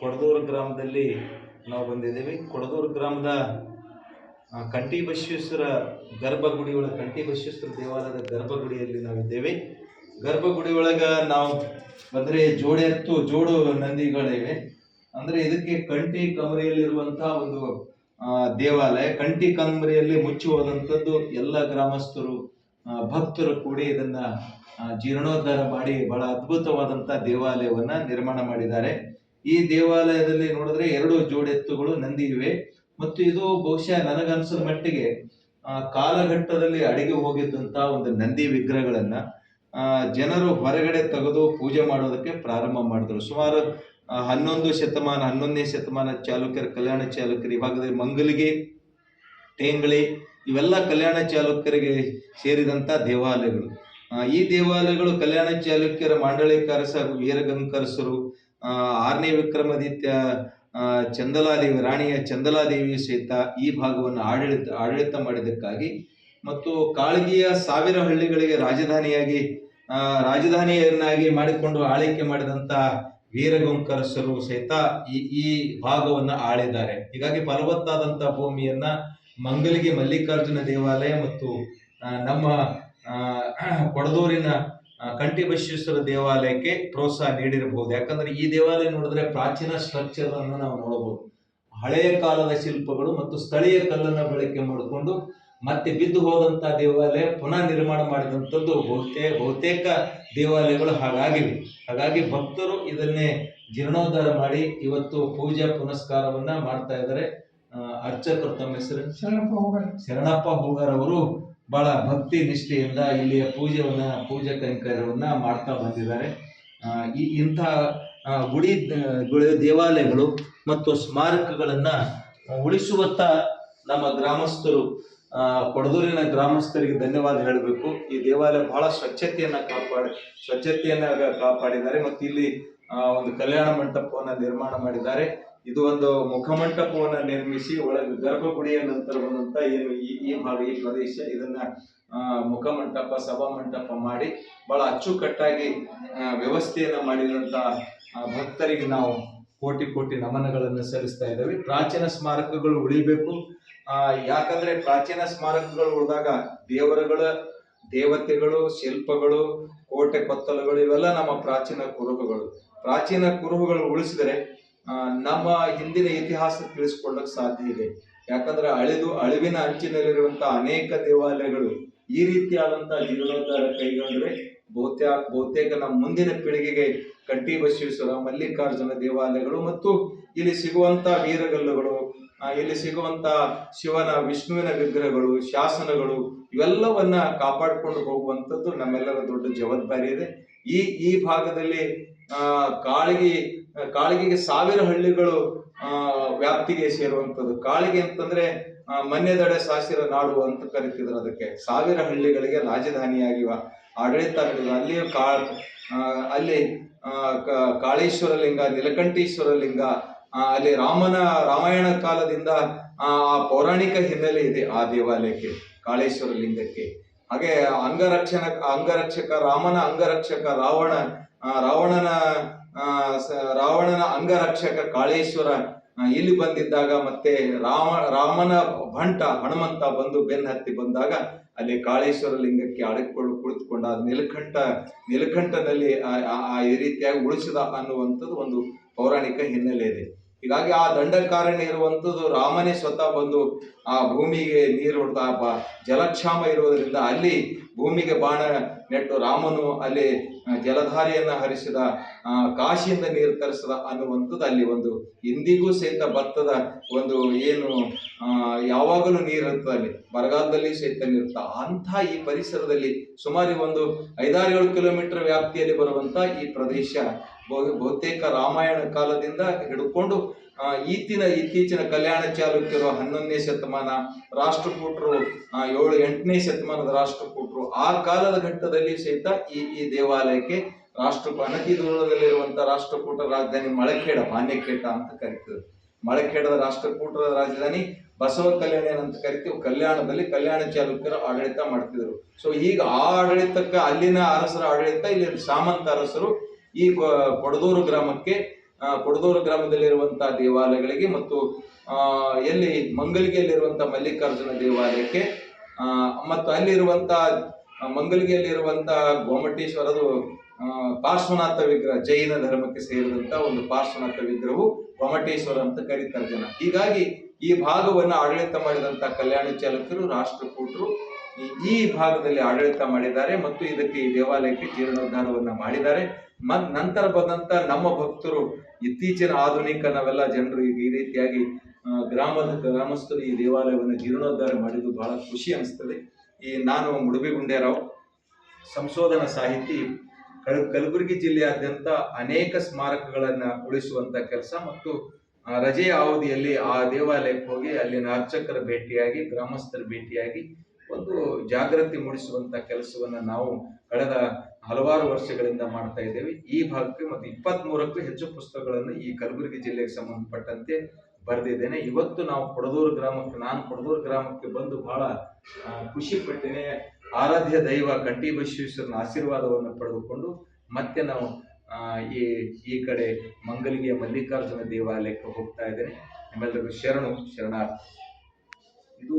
ಕೊಡದೂರು ಗ್ರಾಮದಲ್ಲಿ ನಾವು ಬಂದಿದ್ದೀವಿ. ಕೊಡದೂರು ಗ್ರಾಮದ ಕಂಠಿ ಬಸವೇಶ್ವರ ಗರ್ಭಗುಡಿ ಒಳಗೆ ಕಂಠಿ ಬಸವೇಶ್ವರ ದೇವಾಲಯದ ಗರ್ಭಗುಡಿಯಲ್ಲಿ ನಾವಿದ್ದೇವೆ. ಗರ್ಭಗುಡಿ ಒಳಗೆ ನಾವು ಬಂದ್ರೆ ಜೋಡಿ ಹತ್ತು ಜೋಡು ನಂದಿಗಳಿವೆ. ಅಂದ್ರೆ ಇದಕ್ಕೆ ಕಂಠಿ ಕಮರಿಯಲ್ಲಿರುವಂತಹ ಒಂದು ದೇವಾಲಯ. ಕಂಠಿ ಕಮರಿಯಲ್ಲಿ ಮುಚ್ಚಿ ಹೋದಂಥದ್ದು ಎಲ್ಲ ಗ್ರಾಮಸ್ಥರು ಭಕ್ತರು ಕೂಡಿ ಇದನ್ನ ಜೀರ್ಣೋದ್ಧಾರ ಮಾಡಿ ಬಹಳ ಅದ್ಭುತವಾದಂತಹ ದೇವಾಲಯವನ್ನ ನಿರ್ಮಾಣ ಮಾಡಿದ್ದಾರೆ. ಈ ದೇವಾಲಯದಲ್ಲಿ ನೋಡಿದ್ರೆ ಎರಡು ಜೋಡೆತ್ತುಗಳು ನಂದಿ ಇವೆ. ಮತ್ತು ಇದು ಬಹುಶಃ ನನಗನ್ಸದ ಮಟ್ಟಿಗೆ ಆ, ಕಾಲಘಟ್ಟದಲ್ಲಿ ಅಡಿಗೆ ಹೋಗಿದ್ದಂತ ಒಂದು ನಂದಿ ವಿಗ್ರಹಗಳನ್ನ ಜನರು ಹೊರಗಡೆ ತೆಗೆದು ಪೂಜೆ ಮಾಡೋದಕ್ಕೆ ಪ್ರಾರಂಭ ಮಾಡಿದ್ರು. ಸುಮಾರು ಹನ್ನೊಂದು ಶತಮಾನ ಹನ್ನೊಂದನೇ ಶತಮಾನ ಚಾಲುಕ್ಯರ ಕಲ್ಯಾಣ ಚಾಲುಕ್ಯರು ಇವಾಗ ಮಂಗಲಿಗೆ ಟೇಂಗಳಿ ಇವೆಲ್ಲ ಕಲ್ಯಾಣ ಚಾಲುಕ್ಯರಿಗೆ ಸೇರಿದಂತ ದೇವಾಲಯಗಳು. ಈ ದೇವಾಲಯಗಳು ಕಲ್ಯಾಣ ಚಾಲುಕ್ಯರ ಮಾಂಡಳಿಕಾರಸ ವೀರಗಂಕರಸರು ಆರನೇ ವಿಕ್ರಮಾದಿತ್ಯ ಚಂದಲಾದೇವಿ ರಾಣಿಯ ಚಂದಲಾದೇವಿ ಸಹಿತ ಈ ಭಾಗವನ್ನು ಆಡಳಿತ ಆಡಳಿತ ಮಾಡಿದ್ದಕ್ಕಾಗಿ ಮತ್ತು ಕಾಳಗಿಯ ಸಾವಿರ ಹಳ್ಳಿಗಳಿಗೆ ರಾಜಧಾನಿಯಾಗಿ ರಾಜಧಾನಿಯನ್ನಾಗಿ ಮಾಡಿಕೊಂಡು ಆಳ್ವಿಕೆ ಮಾಡಿದಂತ ವೀರಗೊಂಕರಸರು ಸಹಿತ ಈ ಈ ಭಾಗವನ್ನು ಆಳಿದ್ದಾರೆ. ಹೀಗಾಗಿ ಫಲವತ್ತಾದಂತಹ ಭೂಮಿಯನ್ನ ಮಂಗಲಿಗೆ ಮಲ್ಲಿಕಾರ್ಜುನ ದೇವಾಲಯ ಮತ್ತು ನಮ್ಮ ಕೊಡದೂರಿನ ಆ, ಕಂಠಿ ಬಸವೇಶ್ವರ ದೇವಾಲಯಕ್ಕೆ ಪ್ರೋತ್ಸಾಹ ನೀಡಿರಬಹುದು. ಯಾಕಂದ್ರೆ ಈ ದೇವಾಲಯ ನೋಡಿದ್ರೆ ಪ್ರಾಚೀನ ಸ್ಟ್ರಕ್ಚರ್ ಅನ್ನು ನಾವು ನೋಡಬಹುದು. ಹಳೆಯ ಕಾಲದ ಶಿಲ್ಪಗಳು ಮತ್ತು ಸ್ಥಳೀಯ ಕಲ್ಲನ್ನು ಬಳಕೆ ಮಾಡಿಕೊಂಡು ಮತ್ತೆ ಬಿದ್ದು ಹೋದಂತಹ ದೇವಾಲಯ ಪುನಃ ನಿರ್ಮಾಣ ಮಾಡಿದಂಥದ್ದು ಬಹುತೇ ಬಹುತೇಕ ದೇವಾಲಯಗಳು ಹಾಗಾಗಿವೆ. ಹಾಗಾಗಿ ಭಕ್ತರು ಇದನ್ನೇ ಜೀರ್ಣೋದ್ಧಾರ ಮಾಡಿ ಇವತ್ತು ಪೂಜಾ ಪುನಸ್ಕಾರವನ್ನ ಮಾಡ್ತಾ ಇದ್ದಾರೆ. ಅರ್ಚಕರು ತಮ್ಮ ಹೆಸರು ಶರಣಪ್ಪ ಶರಣಪ್ಪ ಹೂಗಾರ್ ಅವರು ಬಹಳ ಭಕ್ತಿ ನಿಷ್ಠೆಯಿಂದ ಇಲ್ಲಿಯ ಪೂಜೆಯನ್ನ ಪೂಜಾ ಕೈಂಕರ್ಯವನ್ನ ಮಾಡ್ತಾ ಬಂದಿದ್ದಾರೆ. ಈ ಇಂಥ ಗುಡಿ ದೇವಾಲಯಗಳು ಮತ್ತು ಸ್ಮಾರಕಗಳನ್ನ ಉಳಿಸುವತ್ತ ನಮ್ಮ ಗ್ರಾಮಸ್ಥರು ಕೊಡದೂರಿನ ಗ್ರಾಮಸ್ಥರಿಗೆ ಧನ್ಯವಾದ ಹೇಳಬೇಕು. ಈ ದೇವಾಲಯ ಬಹಳ ಸ್ವಚ್ಛತೆಯನ್ನ ಕಾಪಾಡಿ, ಸ್ವಚ್ಛತೆಯನ್ನ ಕಾಪಾಡಿದ್ದಾರೆ ಮತ್ತು ಇಲ್ಲಿ ಒಂದು ಕಲ್ಯಾಣ ಮಂಟಪವನ್ನ ನಿರ್ಮಾಣ ಮಾಡಿದ್ದಾರೆ. ಇದು ಒಂದು ಮುಖಮಂಟಪವನ್ನ ನಿರ್ಮಿಸಿ ಒಳಗೆ ಗರ್ಭಗುಡಿಯ ನಂತರ ಬಂದಂತ ಏನು ಈ ಭಾಗ, ಈ ಪ್ರದೇಶ ಇದನ್ನ ಮುಖಮಂಟಪ ಸಭಾ ಮಂಟಪ ಮಾಡಿ ಬಹಳ ಅಚ್ಚುಕಟ್ಟಾಗಿ ವ್ಯವಸ್ಥೆಯನ್ನ ಮಾಡಿದಂತ ಭಕ್ತರಿಗೆ ನಾವು ಕೋಟಿ ಕೋಟಿ ನಮನಗಳನ್ನು ಸಲ್ಲಿಸ್ತಾ ಇದ್ದೇವೆ. ಪ್ರಾಚೀನ ಸ್ಮಾರಕಗಳು ಉಳಿಬೇಕು. ಯಾಕಂದ್ರೆ ಪ್ರಾಚೀನ ಸ್ಮಾರಕಗಳು ಉಳಿದಾಗ ದೇವರುಗಳ, ದೇವತೆಗಳು, ಶಿಲ್ಪಗಳು, ಕೋಟೆ, ಕೊತ್ತಲುಗಳು ಇವೆಲ್ಲ ನಮ್ಮ ಪ್ರಾಚೀನ ಕುರುಹುಗಳು. ಪ್ರಾಚೀನ ಕುರುಹುಗಳು ಉಳಿಸಿದರೆ ನಮ್ಮ ಹಿಂದಿನ ಇತಿಹಾಸ ತಿಳಿಸ್ಕೊಳ್ಳಕ್ ಸಾಧ್ಯ ಇದೆ. ಯಾಕಂದ್ರೆ ಅಳಿದು, ಅಳಿವಿನ ಅಂಚಿನಲ್ಲಿರುವಂತಹ ಅನೇಕ ದೇವಾಲಯಗಳು ಈ ರೀತಿಯಾದಂತಹ ಜೀರ್ಣೋದ್ಧಾರ ಕೈಗೊಂಡ್ರೆ ಬಹುತೇಕ ಬಹುತೇಕ ನಮ್ಮ ಮುಂದಿನ ಪೀಳಿಗೆಗೆ ಕಟ್ಟಿ ಬಸವೇಶ್ವರ, ಮಲ್ಲಿಕಾರ್ಜುನ ದೇವಾಲಯಗಳು ಮತ್ತು ಇಲ್ಲಿ ಸಿಗುವಂತಹ ವೀರಗಲ್ಲುಗಳು ಇಲ್ಲಿ ಸಿಗುವಂತ ಶಿವನ, ವಿಷ್ಣುವಿನ ವಿಗ್ರಹಗಳು, ಶಾಸನಗಳು, ಇವೆಲ್ಲವನ್ನ ಕಾಪಾಡಿಕೊಂಡು ಹೋಗುವಂಥದ್ದು ನಮ್ಮೆಲ್ಲರ ದೊಡ್ಡ ಜವಾಬ್ದಾರಿ ಇದೆ. ಈ ಈ ಭಾಗದಲ್ಲಿ ಕಾಳಿಗೆ, ಕಾಳಿಗೆಗೆ ಸಾವಿರ ಹಳ್ಳಿಗಳು ವ್ಯಾಪ್ತಿಗೆ ಸೇರುವಂಥದ್ದು. ಕಾಳಿಗೆ ಅಂತಂದ್ರೆ ಮನ್ಯದಡೆ ಸಾಸಿರ ನಾಡು ಅಂತ ಕರಿತಿದ್ರು ಅದಕ್ಕೆ. ಸಾವಿರ ಹಳ್ಳಿಗಳಿಗೆ ರಾಜಧಾನಿಯಾಗಿವ ಆಡಳಿತ ನಡೆದು ಅಲ್ಲಿಯೂ ಕಾ ಅಲ್ಲಿ ಕಾಳೇಶ್ವರ ಲಿಂಗ ನೀಲಕಂಠೇಶ್ವರ ಲಿಂಗ ಅಲ್ಲಿ ರಾಮನ ರಾಮಾಯಣ ಕಾಲದಿಂದ ಆ ಆ ಪೌರಾಣಿಕ ಹಿನ್ನೆಲೆ ಇದೆ ಆ ದೇವಾಲಯಕ್ಕೆ ಕಾಳೇಶ್ವರ ಲಿಂಗಕ್ಕೆ. ಹಾಗೆ ಅಂಗರಕ್ಷಣ ಅಂಗರಕ್ಷಕ ರಾಮನ ಅಂಗರಕ್ಷಕ ರಾವಣ ಆ, ರಾವಣನ ಆ, ರಾವಣನ ಅಂಗರಕ್ಷಕ ಕಾಳೇಶ್ವರ ಇಲ್ಲಿ ಬಂದಿದ್ದಾಗ ಮತ್ತೆ ರಾಮ ರಾಮನ ಭಂಟ ಹನುಮಂತ ಬಂದು ಬೆನ್ನ ಹತ್ತಿ ಬಂದಾಗ ಅಲ್ಲಿ ಕಾಳೇಶ್ವರ ಲಿಂಗಕ್ಕೆ ಅಡಕೊಂಡು ಕುಳಿತುಕೊಂಡ ನೀಲಕಂಠ, ನೀಲಕಂಠನಲ್ಲಿ ಆ- ಈ ರೀತಿಯಾಗಿ ಉಳಿಸಿದ ಅನ್ನುವಂಥದ್ದು ಒಂದು ಪೌರಾಣಿಕ ಹಿನ್ನೆಲೆ ಇದೆ. ಹೀಗಾಗಿ ಆ ದಂಡಕಾರಣ್ಯ ಇರುವಂಥದ್ದು ರಾಮನೇ ಸ್ವತಃ ಬಂದು ಆ ಭೂಮಿಗೆ ನೀರು ಹೊಡೆದ ಜಲಕ್ಷಾಮ ಇರುವುದರಿಂದ ಅಲ್ಲಿ ಭೂಮಿಗೆ ಬಾಣ ನೆಟ್ಟು ರಾಮನು ಅಲ್ಲಿ ಜಲಧಾರಿಯನ್ನ ಹರಿಸಿದ ಕಾಶಿಯಿಂದ ನೀರು ತರಿಸಿದ ಅನ್ನುವಂಥದ್ದು ಅಲ್ಲಿ ಒಂದು ಇಂದಿಗೂ ಸಹಿತ ಭತ್ತದ ಒಂದು ಏನು ಯಾವಾಗಲೂ ನೀರಿರುತ್ತದೆ ಅಲ್ಲಿ. ಬರಗಾಲದಲ್ಲಿ ಸಹಿತ ನೀರುತ್ತ, ಅಂಥ ಈ ಪರಿಸರದಲ್ಲಿ ಸುಮಾರು ಒಂದು ಐದಾರು ಏಳು ಕಿಲೋಮೀಟರ್ ವ್ಯಾಪ್ತಿಯಲ್ಲಿ ಬರುವಂತ ಈ ಪ್ರದೇಶ ಬಹು- ಬಹುತೇಕ ರಾಮಾಯಣ ಕಾಲದಿಂದ ಹಿಡ್ಕೊಂಡು ಈತಿನ ಇತ್ತೀಚಿನ ಕಲ್ಯಾಣ ಚಾಲುಕ್ಯರು ಹನ್ನೊಂದನೇ ಶತಮಾನ ರಾಷ್ಟ್ರಕೂಟರು ಏಳು ಎಂಟನೇ ಶತಮಾನದ ರಾಷ್ಟ್ರಕೂಟರು, ಆ ಕಾಲದ ಘಟ್ಟದಲ್ಲಿ ಸಹಿತ ಈ ಈ ದೇವಾಲಯಕ್ಕೆ ರಾಷ್ಟ್ರ ಅನತಿ ದೂರದಲ್ಲಿರುವಂತ ರಾಷ್ಟ್ರಕೂಟ ರಾಜಧಾನಿ ಮಳಕೇಡ ಮಾನ್ಯಕೇಟ ಅಂತ ಕರಿತೀವಿ. ಮಳಖೇಡದ ರಾಷ್ಟ್ರಕೂಟರ ರಾಜಧಾನಿ ಬಸವ ಕಲ್ಯಾಣ ಅಂತ ಕರಿತೀವಿ. ಕಲ್ಯಾಣದಲ್ಲಿ ಕಲ್ಯಾಣ ಚಾಲುಕ್ಯರು ಆಡಳಿತ ಮಾಡ್ತಿದ್ರು ಸೊ ಈಗ ಆ ಆಡಳಿತಕ್ಕೆ ಅಲ್ಲಿನ ಅರಸರ ಆಡಳಿತ, ಇಲ್ಲಿ ಸಾಮಂತ ಅರಸರು ಈ ಕೊಡದೂರು ಗ್ರಾಮಕ್ಕೆ ಕೊಡದೂರು ಗ್ರಾಮದಲ್ಲಿರುವಂತಹ ದೇವಾಲಯಗಳಿಗೆ ಮತ್ತು ಎಲ್ಲಿ ಮಂಗಲಿಗೆಯಲ್ಲಿರುವಂತಹ ಮಲ್ಲಿಕಾರ್ಜುನ ದೇವಾಲಯಕ್ಕೆ ಮತ್ತು ಅಲ್ಲಿರುವಂತಹ ಮಂಗಲಿಗೆಯಲ್ಲಿರುವಂತಹ ಗೋಮಟೇಶ್ವರದು ಪಾರ್ಶ್ವನಾಥ ವಿಗ್ರಹ, ಜೈನ ಧರ್ಮಕ್ಕೆ ಸೇರಿದಂತ ಒಂದು ಪಾರ್ಶ್ವನಾಥ ವಿಗ್ರಹವು ಗೋಮಟೇಶ್ವರ ಅಂತ ಕರೀತಾರೆ ಜನ. ಹೀಗಾಗಿ ಈ ಭಾಗವನ್ನು ಆಡಳಿತ ಮಾಡಿದಂತ ಕಲ್ಯಾಣ ಚಾಲಕರು, ರಾಷ್ಟ್ರಕೂಟರು ಈ ಭಾಗದಲ್ಲಿ ಆಡಳಿತ ಮಾಡಿದ್ದಾರೆ ಮತ್ತು ಇದಕ್ಕೆ ಈ ದೇವಾಲಯಕ್ಕೆ ಜೀರ್ಣೋದ್ಧಾರವನ್ನ ಮಾಡಿದ್ದಾರೆ. ಮತ್ ನಂತರ ಬಂದಂತ ನಮ್ಮ ಭಕ್ತರು ಇತ್ತೀಚಿನ ಆಧುನಿಕ ನಾವೆಲ್ಲ ಜನರು ಈ ರೀತಿಯಾಗಿ ಗ್ರಾಮದ, ಗ್ರಾಮಸ್ಥರು ಈ ದೇವಾಲಯವನ್ನು ಜೀರ್ಣೋದ್ಧಾರ ಮಾಡಿದ್ದು ಬಹಳ ಖುಷಿ ಅನಿಸ್ತದೆ. ಈ ನಾನು ಮುಡುಬಿಗುಂಡೇರಾವ್ ಸಂಶೋಧನಾ ಸಾಹಿತಿ, ಕಲ್, ಕಲಬುರಗಿ ಜಿಲ್ಲೆಯಾದ್ಯಂತ ಅನೇಕ ಸ್ಮಾರಕಗಳನ್ನು ಉಳಿಸುವಂತ ಕೆಲಸ ಮತ್ತು ರಜೆಯ ಅವಧಿಯಲ್ಲಿ ಆ ದೇವಾಲಯಕ್ಕೆ ಹೋಗಿ ಅಲ್ಲಿನ ಅರ್ಚಕರ ಭೇಟಿಯಾಗಿ, ಗ್ರಾಮಸ್ಥರ ಭೇಟಿಯಾಗಿ ಒಂದು ಜಾಗೃತಿ ಮೂಡಿಸುವಂತ ಕೆಲಸವನ್ನು ನಾವು ಕಳೆದ ಹಲವಾರು ವರ್ಷಗಳಿಂದ ಮಾಡ್ತಾ ಇದ್ದೇವೆ. ಈ ಭಾಗಕ್ಕೆ ಮತ್ತು ಇಪ್ಪತ್ತ್ ಮೂರಕ್ಕೂ ಹೆಚ್ಚು ಪುಸ್ತಕಗಳನ್ನು ಈ ಕಲಬುರಗಿ ಜಿಲ್ಲೆಗೆ ಸಂಬಂಧಪಟ್ಟಂತೆ ಬರೆದಿದ್ದೇನೆ. ಇವತ್ತು ನಾವು ಕೊಡದೂರು ಗ್ರಾಮಕ್ಕೆ, ನಾನು ಕೊಡದೂರು ಗ್ರಾಮಕ್ಕೆ ಬಂದು ಬಹಳ ಖುಷಿ ಪಟ್ಟಿನೇ ಆರಾಧ್ಯ ದೈವ ಕಂಠಿ ಬಸವೇಶ್ವರನ ಆಶೀರ್ವಾದವನ್ನು ಪಡೆದುಕೊಂಡು ಮತ್ತೆ ನಾವು ಈ ಈ ಕಡೆ ಮಂಗಲಿಗೆ ಮಲ್ಲಿಕಾರ್ಜುನ ದೇವಾಲಯಕ್ಕೆ ಹೋಗ್ತಾ ಇದ್ದೇನೆ. ನಿಮ್ಮೆಲ್ಲರಿಗೂ ಶರಣು, ಶರಣಾರ್ಥಿ. ಇದು